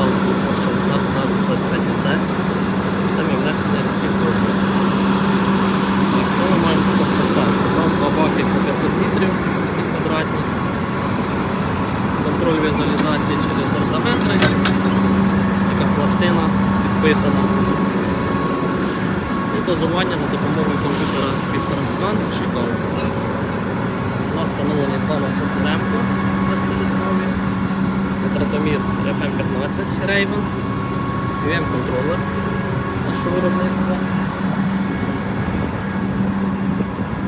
балку, тому що у нас у нас безпеки зде в системі внесення підходів. Якщо ми маємо таку комплектацію, у нас два баки по 500 літрів, такі квадратні, контроль візуалізації через ортометри, така пластина підписана. І дозування за допомогою комп'ютера під скан шикав. У нас встановлений пана у витратомір FM15 Raven, UM контролер нашого виробництва.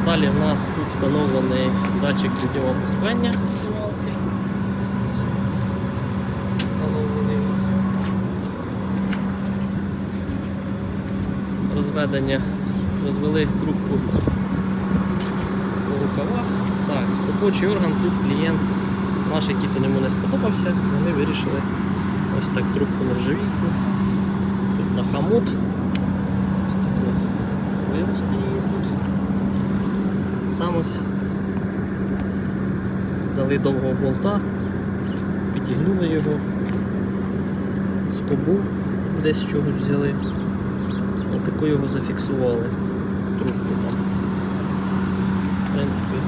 Далі в нас тут встановлений датчик підйому опускання сівалки. Встановлений у нас. Розведення. Розвели трубку по рукавах. Так, робочий орган тут клієнт наш, який то йому не сподобався, вони вирішили ось так трубку нержавійку. Тут на хамут. Ось таку вивести її тут. Там ось дали довгого болта, підігнули його, скобу десь чогось взяли. І таку його зафіксували. Трубку там. В принципі,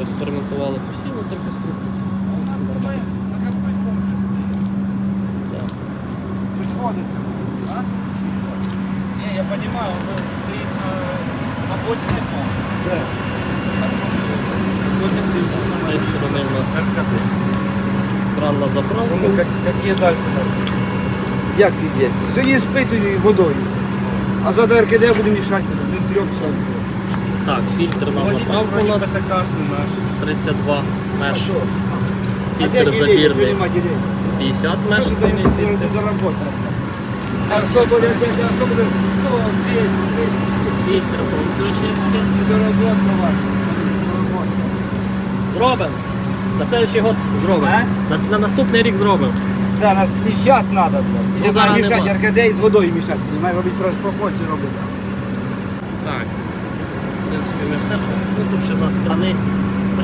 експериментували постійно трохи. Так. Не, я понимаю, он стоит на, обочине сторони у нас кран на заправку. Какие дальше наши? Як іде? Сьогодні спитою водою. А за РКД буде мішати до трьох часов. Так, фільтр на заправку у нас 32 меш. Фільтр забірний Чого нема ділення? 50 меш фільтр. заработано? А що буде, а що буде 100, 200, 300? Фільтр чистки. Зробимо. На следующий год зробимо. На, на наступний рік зробимо. Да, нас і час треба, блядь. Ну, зараз мішати нема. РКД і з водою мішати. Має робити просто пропорцію робити. Так. В принципі, ми все. Ну, тут ще в